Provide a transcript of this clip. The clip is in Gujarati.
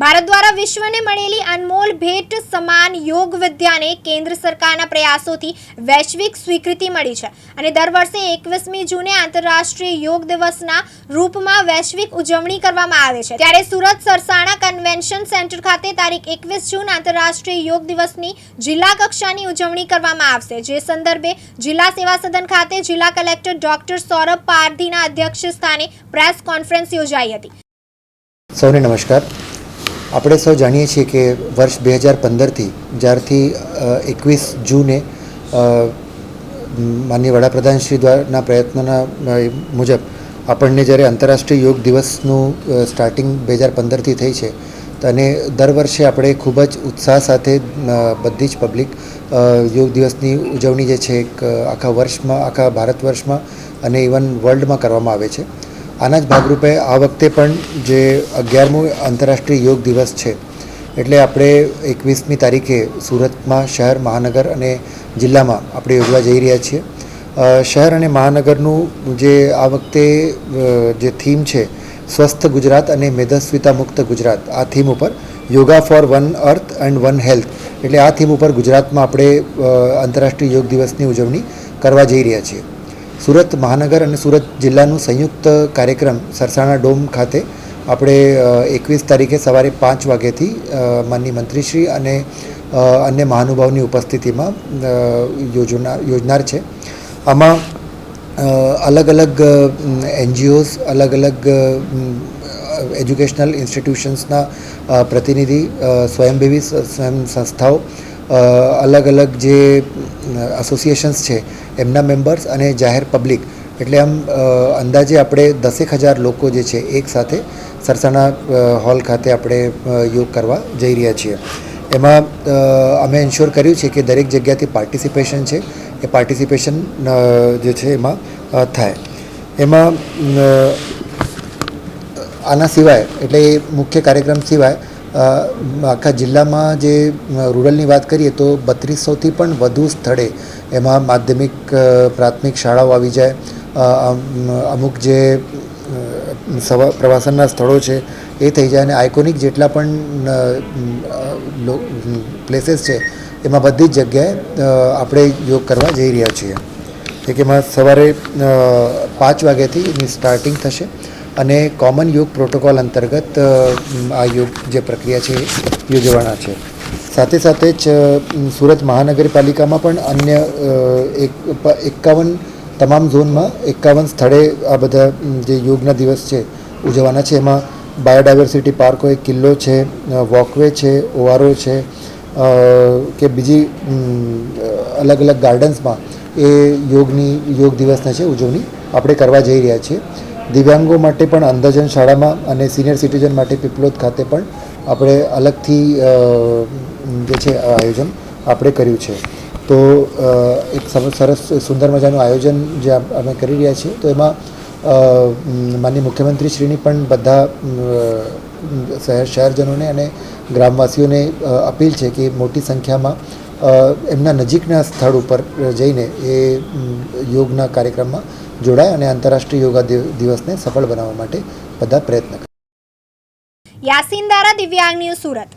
ભારત દ્વારા વિશ્વને મળેલી અનમોલ ભેટ સમાન યોગ વિદ્યાને કેન્દ્ર સરકારના પ્રયાસોથી વૈશ્વિક સ્વીકૃતિ મળી છે. અને દર વર્ષે એકવીસમી જૂને આંતરરાષ્ટ્રીય યોગ દિવસના રૂપમાં વૈશ્વિક ઉજવણી કરવામાં આવે છે. ત્યારે સુરત સરસાણા કન્વેન્શન સેન્ટર ખાતે તારીખ એકવીસ જૂન આંતરરાષ્ટ્રીય યોગ દિવસની જિલ્લા કક્ષાની ઉજવણી કરવામાં આવશે. જે સંદર્ભે જિલ્લા સેવા સદન ખાતે જિલ્લા કલેક્ટર ડોક્ટર સૌરભ પારધીના અધ્યક્ષ સ્થાને પ્રેસ કોન્ફરન્સ યોજાઈ હતી. સૌને નમસ્કાર. આપણે સૌ જાણીએ છીએ કે વર્ષ બે હજાર પંદરથી, જ્યારથી એકવીસ જૂને માનનીય વડાપ્રધાન શ્રી દ્વારાના પ્રયત્નોના મુજબ આપણને જ્યારે આંતરરાષ્ટ્રીય યોગ દિવસનું સ્ટાર્ટિંગ બે હજાર પંદરથી થઈ છે અને દર વર્ષે આપણે ખૂબ જ ઉત્સાહ સાથે બધી જ પબ્લિક યોગ દિવસની ઉજવણી જે છે, એક આખા વર્ષમાં, આખા ભારત વર્ષમાં અને ઇવન વર્લ્ડમાં કરવામાં આવે છે. આના જ ભાગરૂપે આ વખતે પણ જે અગિયારમો આંતરરાષ્ટ્રીય યોગ દિવસ છે, એટલે આપણે એકવીસમી તારીખે સુરતમાં શહેર, મહાનગર અને જિલ્લામાં આપણે યોજવા જઈ રહ્યા છીએ. શહેર અને મહાનગરનું જે આ વખતે જે થીમ છે, સ્વસ્થ ગુજરાત અને મેદસ્વીતા મુક્ત ગુજરાત, આ થીમ ઉપર yoga for one earth and one health, એટલે આ થીમ ઉપર ગુજરાતમાં આપણે આંતરરાષ્ટ્રીય યોગ દિવસની ઉજવણી કરવા જઈ રહ્યા છીએ. સુરત મહાનગર અને સુરત જિલ્લાનું સંયુક્ત કાર્યક્રમ સરસાણા ડોમ ખાતે આપણે એકવીસ તારીખે સવારે પાંચ વાગ્યાથી માનની મંત્રીશ્રી અને અન્ય મહાનુભાવની ઉપસ્થિતિમાં યોજના યોજનાર છે. આમાં અલગ અલગ એનજીઓઝ અલગ અલગ એજ્યુકેશનલ ઇન્સ્ટિટ્યુશન્સના પ્રતિનિધિ અ, સ્વયંભેવી સ- સ્વયં સંસ્થાઓ અલગ અલગ જે એસોસિએશન્સ છે, એમના મેમ્બર્સ અને જાહેર પબ્લિક એટલે આમ અંદાજે આપણે દસેક હજાર લોકો જે છે, એક સાથે સરસાણા હોલ ખાતે આપણે યોગ કરવા જઈ રહ્યા છીએ. એમાં અમે એન્શ્યોર કર્યું છે કે દરેક જગ્યાથી પાર્ટિસિપેશન છે, એ પાર્ટિસિપેશન જે છે એમાં થાય. એમાં આના સિવાય, એટલે મુખ્ય કાર્યક્રમ સિવાય આખા જિલ્લામાં જે રૂરલની વાત કરીએ તો બત્રીસોથી પણ વધુ સ્થળે એમાં માધ્યમિક પ્રાથમિક શાળાઓ આવી જાય. અમુક જે સવા, પ્રવાસનના સ્થળો છે એ થઈ જાય અને આઇકોનિક જેટલા પણ પ્લેસીસ છે, એમાં બધી જ જગ્યાએ આપણે યોગ કરવા જઈ રહ્યા છીએ. એક એમાં સવારે પાંચ વાગ્યાથી એની સ્ટાર્ટિંગ થશે. અને કોમન યોગ પ્રોટોકોલ અંતર્ગત આ યોગ જે પ્રક્રિયા છે, યોજવાના છે. સાથે સાથે જ સુરત મહાનગરપાલિકામાં પણ અન્ય એક એકાવન તમામ ઝોનમાં એકાવન સ્થળે આ બધા જે યોગના દિવસ છે ઉજવવાના છે. એમાં બાયોડાયવર્સિટી પાર્ક હોય, કિલ્લો છે વોકવે છે, ઓઆરઓ છે કે બીજી અલગ અલગ ગાર્ડન્સમાં એ યોગની, યોગ દિવસને છે, ઉજવણી આપણે કરવા જઈ રહ્યા છીએ. દિવ્યાંગો માટે પણ અંધજન શાળામાં અને સિનિયર સિટીઝન માટે પીપલોદ ખાતે પણ આપણે અલગથી જે છે આયોજન આપણે કર્યું છે. તો એક સરસ, સુંદર મજાનું આયોજન જે અમે કરી રહ્યા છીએ. તો એમાં માનનીય મુખ્યમંત્રીશ્રીની પણ બધા શહેર, શહેરજનોને અને ગ્રામવાસીઓને અપીલ છે કે મોટી સંખ્યામાં એમના નજીકના સ્થળ ઉપર જઈને એ યોગના કાર્યક્રમમાં જોડાય અને આંતરરાષ્ટ્રીય યોગા દિવસને સફળ બનાવવા માટે બધા પ્રયત્ન કરે. યાસીન દારા દિવ્યાંગ ન્યૂઝ સુરત.